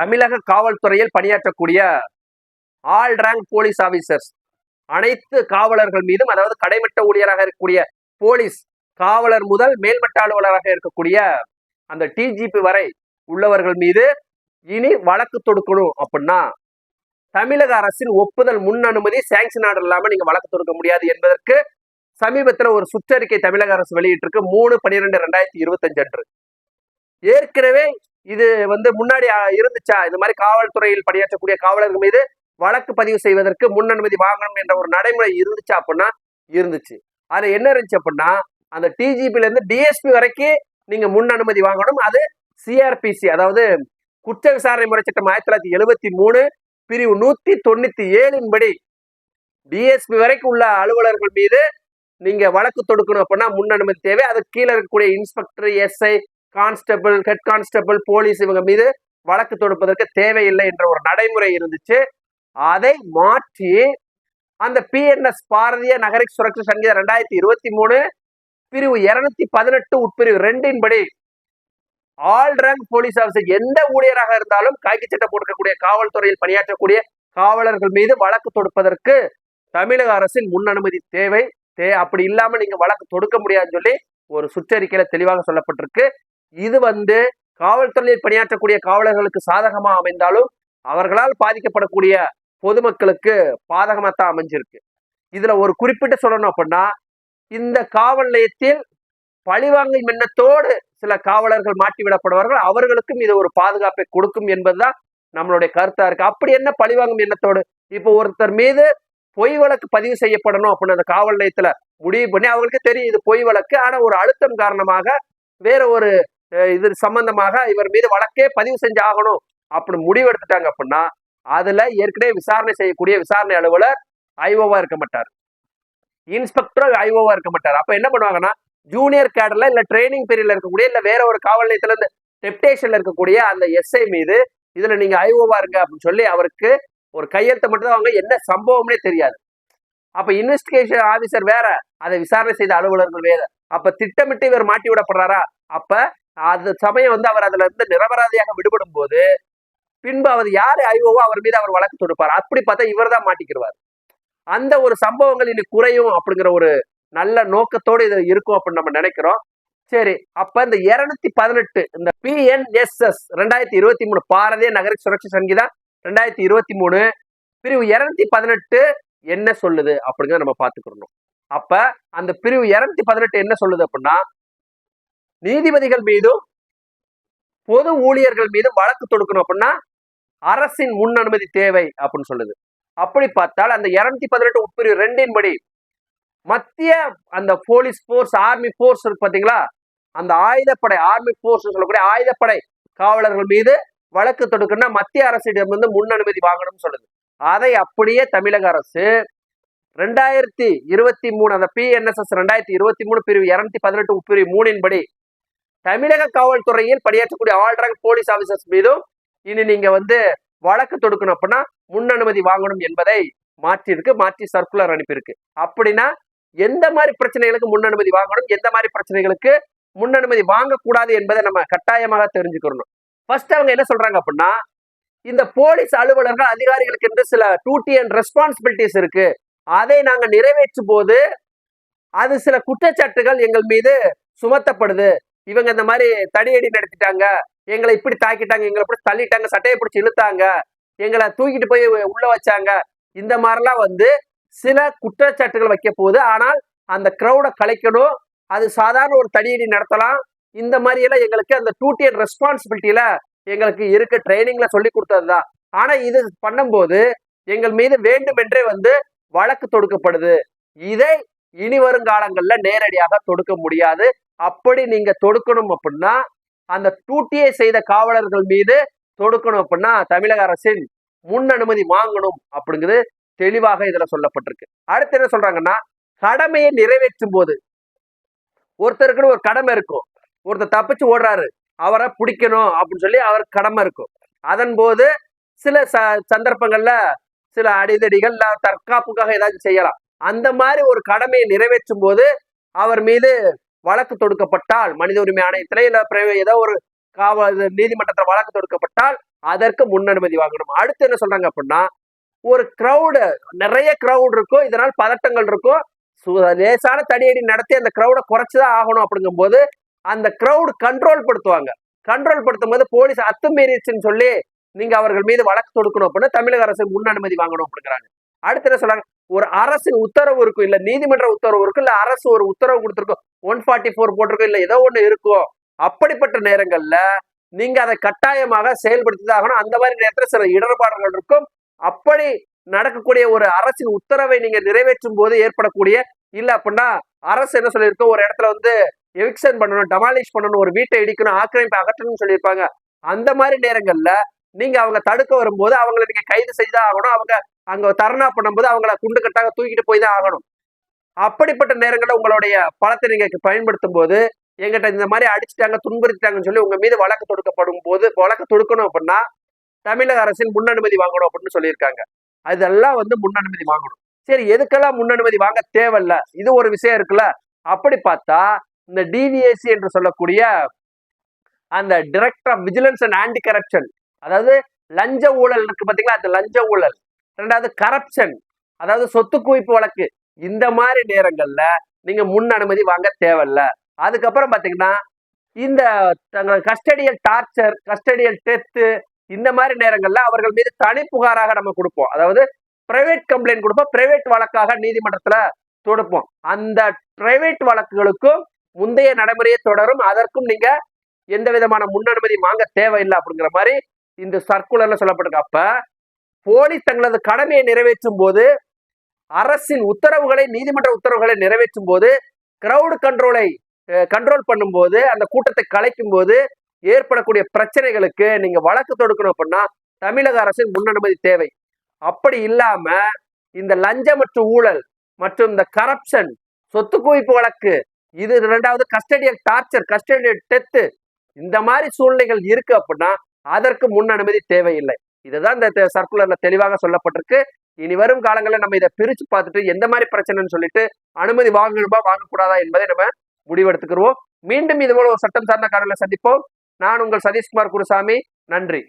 தமிழக காவல்துறையில் பணியாற்றக்கூடிய ஆல் ரேங்க் போலீஸ் ஆபீசர்ஸ் அனைத்து காவலர்கள் மீதும் அதாவது கடைமட்ட ஊழியராக இருக்கக்கூடிய போலீஸ் காவலர் முதல் மேல்மட்ட அலுவலராக இருக்கக்கூடிய அந்த டிஜிபி வரை உள்ளவர்கள் மீது இனி வழக்கு தொடுக்கணும் அப்படின்னா தமிழக அரசின் ஒப்புதல் முன் அனுமதி சாங்ஷன் ஆர்டர் இல்லாம நீங்க வழக்கு தொடுக்க முடியாது என்பதற்கு சமீபத்தில் ஒரு சுற்றறிக்கை தமிழக அரசு வெளியிட்டிருக்கு. மூணு பன்னிரெண்டு ரெண்டாயிரத்தி இருபத்தஞ்சு அன்று. ஏற்கனவே இது வந்து முன்னாடி இருந்துச்சா? இந்த மாதிரி காவல்துறையில் பணியாற்றக்கூடிய காவலர்கள் மீது வழக்கு பதிவு செய்வதற்கு முன் அனுமதி வாங்கணும் என்ற ஒரு நடைமுறை இருந்துச்சா அப்படின்னா இருந்துச்சு. அது என்ன இருந்துச்சு அப்படின்னா அந்த டிஜிபில இருந்து டிஎஸ்பி வரைக்கும் நீங்க முன் அனுமதி வாங்கணும். அது சிஆர்பிசி அதாவது குற்ற விசாரணை முறை சட்டம் ஆயிரத்தி தொள்ளாயிரத்தி எழுபத்தி மூணு பிரிவு நூத்தி தொண்ணூத்தி ஏழின் படி டிஎஸ்பி வரைக்கும் உள்ள அலுவலர்கள் மீது நீங்க வழக்கு தொடுக்கணும் அப்படின்னா முன் அனுமதி தேவை. அதுக்கு கீழே இருக்கக்கூடிய inspector SI constable head constable police இவங்க மீது வழக்கு தொடுப்பதற்கு தேவையில்லை என்ற ஒரு நடைமுறை இருந்துச்சு. அதை மாற்றி அந்த பிஎன்எஸ் பாரதிய நகரிக் சுரக்ஷா சங்கீதம் ரெண்டாயிரத்தி இருபத்தி மூணு பிரிவு இருநூத்தி பதினெட்டு உட்பிரிவு ரெண்டின்படி ஆல் ரேங்க் போலீஸ் ஆஃபீஸர் எந்த ஊழியராக இருந்தாலும் காக்கி சட்டம் போட்டிருக்கக்கூடிய காவல்துறையில் பணியாற்றக்கூடிய காவலர்கள் மீது வழக்கு தொடுப்பதற்கு தமிழக அரசின் முன் அனுமதி தேவை. தே அப்படி இல்லாமல் நீங்க வழக்கு தொடுக்க முடியாதுன்னு சொல்லி ஒரு சுற்றறிக்கையில தெளிவாக சொல்லப்பட்டிருக்கு. இது வந்து காவல்துறையில் பணியாற்றக்கூடிய காவலர்களுக்கு சாதகமா அமைந்தாலும் அவர்களால் பாதிக்கப்படக்கூடிய பொதுமக்களுக்கு பாதகமாக தான் அமைஞ்சிருக்கு. இதுல ஒரு குறிப்பிட்டு சொல்லணும் அப்படின்னா இந்த காவல் நிலையத்தில் பழிவாங்கும் எண்ணத்தோடு சில காவலர்கள் மாட்டி விடப்படுவார்கள். அவர்களுக்கும் இது ஒரு பாதுகாப்பை கொடுக்கும் என்பதுதான் நம்மளுடைய கருத்தா இருக்கு. அப்படி என்ன பழிவாங்கும் எண்ணத்தோடு இப்போ ஒருத்தர் மீது பொய் வழக்கு பதிவு செய்யப்படணும் அப்படின்னு அந்த காவல் நிலையத்துல முடிவு பண்ணி அவங்களுக்கு தெரியும் இது பொய் வழக்கு. ஆனா ஒரு அழுத்தம் காரணமாக வேற ஒரு இது சம்பந்தமாக இவர் மீது வழக்கே பதிவு செஞ்சு ஆகணும் அப்படின்னு முடிவு எடுத்துட்டாங்க அப்படின்னா அதுல ஏற்கனவே விசாரணை செய்யக்கூடிய விசாரணை அலுவலர் ஐஓவா இருக்க மாட்டார். இன்ஸ்பெக்டரும் ஐஓவா இருக்க மாட்டார். அப்ப என்ன பண்ணுவாங்கன்னா ஜூனியர் கேடர்ல இல்ல ட்ரைனிங் பீரியட்ல இருக்கக்கூடிய இல்ல வேற ஒரு காவல் நிலையத்துல இருந்து டெப்டேஷன்ல இருக்கக்கூடிய அந்த எஸ்ஐ மீது இதுல நீங்க ஐஓவா இருங்க அப்படின்னு சொல்லி அவருக்கு ஒரு கையெழுத்தை மட்டும்தான் அவங்க என்ன சம்பவம்னே தெரியாது. அப்ப இன்வெஸ்டிகேஷன் ஆபீசர் வேற அதை விசாரணை செய்த அலுவலர்கள் வேற. அப்ப திட்டமிட்டு இவர் மாட்டி விடப்படுறாரா? அப்ப அது சமயம் வந்து அவர் அதுல இருந்து நிரபராதியாக விடுபடும் போது பின்பு அவர் யாரு அறிவோவோ அவர் மீது அவர் வழக்கு தொடுப்பார். அப்படி பார்த்தா இவர் தான் மாட்டிக்கிடுவார். அந்த ஒரு சம்பவங்கள் இனி குறையும் அப்படிங்கிற ஒரு நல்ல நோக்கத்தோடு இது இருக்கும் அப்படின்னு நம்ம நினைக்கிறோம். சரி அப்ப இந்த இருநூத்தி பதினெட்டு இந்த பிஎன்எஸ்எஸ் ரெண்டாயிரத்தி இருபத்தி மூணு பாரதிய நகர சுரட்சி சங்கீதா ரெண்டாயிரத்தி இருபத்தி மூணு பிரிவு இருநூத்தி பதினெட்டு என்ன சொல்லுது அப்படிங்கிறத நம்ம பார்த்துக்கிறணும் அப்ப அந்த பிரிவு இருநூத்தி பதினெட்டு என்ன சொல்லுது அப்படின்னா நீதிபதிகள் மீதும் பொது ஊழியர்கள் மீதும் வழக்கு தொடுக்கணும் அப்படின்னா அரசின் முன் அனுமதி தேவை அப்படின்னு சொல்லுது. அப்படி பார்த்தால் அந்த இருநூத்தி பதினெட்டு உட்பிரிவு ரெண்டின் படி மத்திய அந்த போலீஸ் போர்ஸ் ஆர்மி போர்ஸ் இருக்கு பாத்தீங்களா அந்த ஆயுதப்படை ஆர்மி போர்ஸ் சொல்லக்கூடிய ஆயுதப்படை காவலர்கள் மீது வழக்கு தொடுக்கணும்னா மத்திய அரசிடம் வந்து முன் அனுமதி வாங்கணும்னு சொல்லுது. அதை அப்படியே தமிழக அரசு ரெண்டாயிரத்தி இருபத்தி மூணு அந்த பிஎன்எஸ்எஸ் ரெண்டாயிரத்தி இருபத்தி மூணு பிரிவு இருநூத்தி பதினெட்டு உட்பிரிவு மூணின் படி தமிழக காவல்துறையில் பணியாற்றக்கூடிய ஆல் ரேங்க் போலீஸ் ஆபீசர்ஸ் மீதும் இனி நீங்க வந்து வழக்கு தொடுக்கணும் அப்படின்னா முன் அனுமதி வாங்கணும் என்பதை மாற்றிருக்கு மாற்றி சர்க்குலர் அனுப்பியிருக்கு. அப்படின்னா எந்த மாதிரி பிரச்சனைகளுக்கு முன் அனுமதி வாங்கணும் எந்த மாதிரி பிரச்சனைகளுக்கு முன் அனுமதி வாங்கக்கூடாது என்பதை நம்ம கட்டாயமாக தெரிஞ்சுக்கணும். ஃபர்ஸ்ட் அவங்க என்ன சொல்றாங்க அப்படின்னா இந்த போலீஸ் அலுவலர்கள் அதிகாரிகளுக்கு என்று சில டியூட்டி அண்ட் ரெஸ்பான்சிபிலிட்டிஸ் இருக்கு. அதை நாங்கள் நிறைவேற்றும் போது அது சில குற்றச்சாட்டுகள் எங்கள் மீது சுமத்தப்படுது. இவங்க இந்த மாதிரி தடியடி நடத்திட்டாங்க. எங்களை இப்படி தாக்கிட்டாங்க எங்களை இப்படி தள்ளிட்டாங்க சட்டையை பிடிச்சி இழுத்தாங்க எங்களை தூக்கிட்டு போய் உள்ள வச்சாங்க. இந்த மாதிரிலாம் வந்து சில குற்றச்சாட்டுகள் வைக்க போகுது. ஆனால் அந்த க்ரௌடை கலைக்கணும். அது சாதாரண ஒரு தடியடி நடத்தலாம். இந்த மாதிரி எல்லாம் எங்களுக்கு அந்த டூட்டி அண்ட் ரெஸ்பான்சிபிலிட்டியில எங்களுக்கு இருக்க. ட்ரைனிங்ல சொல்லி கொடுத்ததுதான் ஆனா இது பண்ணும்போது எங்கள் மீது வேண்டுமென்றே வந்து வழக்கு தொடுக்கப்படுது. இதை இனி வருங்காலங்கள்ல நேரடியாக தொடுக்க முடியாது. அப்படி நீங்க தொடுக்கணும் அப்படின்னா அந்த டூட்டியை செய்த காவலர்கள் மீது தொடுக்கணும் அப்படின்னா தமிழக அரசின் முன் அனுமதி வாங்கணும் அப்படிங்கிறது தெளிவாக இதுல சொல்லப்பட்டிருக்கு. அடுத்து என்ன சொல்றாங்கன்னா கடமையை நிறைவேற்றும் போது. ஒருத்தருக்குன்னு ஒரு கடமை இருக்கும். ஒருத்தர் தப்பிச்சு ஓடுறாரு. அவரை பிடிக்கணும் அப்படின்னு சொல்லி அவருக்கு கடமை இருக்கும். அதன் போது சில ச சந்தர்ப்பங்கள்ல சில அடிதடிகள் தற்காப்புக்காக ஏதாச்சும் செய்யலாம். அந்த மாதிரி ஒரு கடமையை நிறைவேற்றும் போது அவர் மீது வழக்கு தொடுக்கப்பட்டால் மனித உரிமை ஆணையத்தில் இல்லை பிற- ஏதோ ஒரு காவல் நீதிமன்றத்தில் வழக்கு தொடுக்கப்பட்டால் அதற்கு முன் அனுமதி வாங்கணும். அடுத்து என்ன சொல்றாங்க அப்படின்னா ஒரு க்ரௌடு நிறைய க்ரௌட் இருக்கும் இதனால் பதட்டங்கள் இருக்கும் சு- லேசான தடியடி நடத்தி அந்த க்ரௌடை குறைச்சுதான் ஆகணும் அப்படிங்கும்போது அந்த க்ரௌடு கண்ட்ரோல் படுத்துவாங்க கண்ட்ரோல் படுத்தும் போது போலீஸ் அத்துமீறிச்சுன்னு சொல்லி நீங்க அவர்கள் மீது வழக்கு தொடுக்கணும் அப்படின்னு தமிழக அரசு முன் அனுமதி வாங்கணும் அப்படிங்கிறாங்க. அடுத்து என்ன சொல்றாங்க ஒரு அரசின் உத்தரவு இருக்கும் இல்ல நீதிமன்ற உத்தரவு இருக்கும் இல்ல அரசு ஒரு உத்தரவு கொடுத்துருக்கும் ஒன் ஃபார்ட்டி ஃபோர் போட்டிருக்கோ இல்லை ஏதோ ஒன்று இருக்கும். அப்படிப்பட்ட நேரங்களில் நீங்க அதை கட்டாயமாக செயல்படுத்தி ஆகணும். அந்த மாதிரி நேரத்தில் சில இடர்பாடுகள் இருக்கும். அப்படி நடக்கக்கூடிய ஒரு அரசின் உத்தரவை நீங்க நிறைவேற்றும் போது ஏற்படக்கூடிய இல்லை அப்படின்னா அரசு என்ன சொல்லியிருக்கோம் ஒரு இடத்துல வந்து எவிக்ஷன் பண்ணணும் டமாலிஷ் பண்ணணும் ஒரு வீட்டை இடிக்கணும் ஆக்கிரமிப்பு அகற்றணும்னு சொல்லியிருப்பாங்க. அந்த மாதிரி நேரங்கள்ல நீங்க அவங்க தடுக்க வரும்போது அவங்களை நீங்க கைது செய்துதான் ஆகணும். அவங்க அங்க தர்ணா பண்ணும்போது அவங்கள குண்டு கட்டாக தூக்கிட்டு போய் தான் ஆகணும். அப்படிப்பட்ட நேரங்களில் உங்களுடைய பலத்தை நீங்கள் பயன்படுத்தும் போது எங்கிட்ட இந்த மாதிரி அடிச்சுட்டாங்க துன்புறுத்திட்டாங்கன்னு சொல்லி உங்க மீது வழக்கு தொடுக்கப்படும் போது வழக்கு தொடுக்கணும் அப்படின்னா தமிழக அரசின் முன் அனுமதி வாங்கணும் அப்படின்னு சொல்லியிருக்காங்க. அதெல்லாம் வந்து முன் அனுமதி வாங்கணும். சரி எதுக்கெல்லாம் முன் அனுமதி வாங்க தேவையில்ல? இது ஒரு விஷயம் இருக்குல்ல? அப்படி பார்த்தா இந்த டிவிஎஸ்சி என்று சொல்லக்கூடிய அந்த director of vigilance and anti corruption அதாவது லஞ்ச ஊழல் இருக்கு பார்த்தீங்களா அந்த லஞ்ச ஊழல். ரெண்டாவது கரப்ஷன் அதாவது சொத்து குவிப்பு வழக்கு. இந்த மாதிரி நேரங்கள்ல நீங்க முன் அனுமதி வாங்க தேவையில்ல. அதுக்கப்புறம் பாத்தீங்கன்னா இந்த தங்கள் கஸ்டடியல் டார்ச்சர் கஸ்டடியல் டெத்து இந்த மாதிரி நேரங்கள்ல அவர்கள் மீது தனி புகாராக நம்ம கொடுப்போம். அதாவது பிரைவேட் கம்ப்ளைண்ட் கொடுப்போம். பிரைவேட் வழக்காக நீதிமன்றத்துல தொடுப்போம். அந்த பிரைவேட் வழக்குகளுக்கும் முந்தைய நடைமுறையை தொடரும். அதற்கும் நீங்க எந்த விதமான முன் அனுமதி வாங்க தேவையில்லை அப்படிங்கிற மாதிரி இந்த சர்க்குலர்ல சொல்லப்பட்டிருக்கு. அப்ப போலீஸ் தங்களது கடமையை நிறைவேற்றும் போது அரசின் உத்தரவுகளை நீதிமன்ற உத்தரவுகளை நிறைவேற்றும் போது கிரவுடு கண்ட்ரோலை கண்ட்ரோல் பண்ணும்போது அந்த கூட்டத்தை கலைக்கும் போது ஏற்படக்கூடிய பிரச்சனைகளுக்கு நீங்க வழக்கு தொடுக்கணும் அப்படின்னா தமிழக அரசின் முன் அனுமதி தேவை. அப்படி இல்லாம இந்த லஞ்சம் மற்றும் ஊழல் மற்றும் இந்த கரப்ஷன் சொத்து குவிப்பு வழக்கு இது ரெண்டாவது கஸ்டடியல் டார்ச்சர் கஸ்டடியல் டெத்து இந்த மாதிரி சூழ்நிலைகள் இருக்கு அப்படின்னா அதற்கு முன் அனுமதி தேவையில்லை. இதுதான் இந்த சர்க்குலர்ல தெளிவாக சொல்லப்பட்டிருக்கு. இனி வரும் காலங்களில் நம்ம இதை பிரித்து பார்த்துட்டு எந்த மாதிரி பிரச்சனைன்னு சொல்லிட்டு அனுமதி வாங்கணுமா வாங்கக்கூடாதா என்பதை நம்ம முடிவெடுத்துக்கிறோம் மீண்டும் இது போல ஒரு சட்டம் சார்ந்த காரணங்களை சந்திப்போம். நான் உங்கள் சதீஷ்குமார் குருசாமி. நன்றி.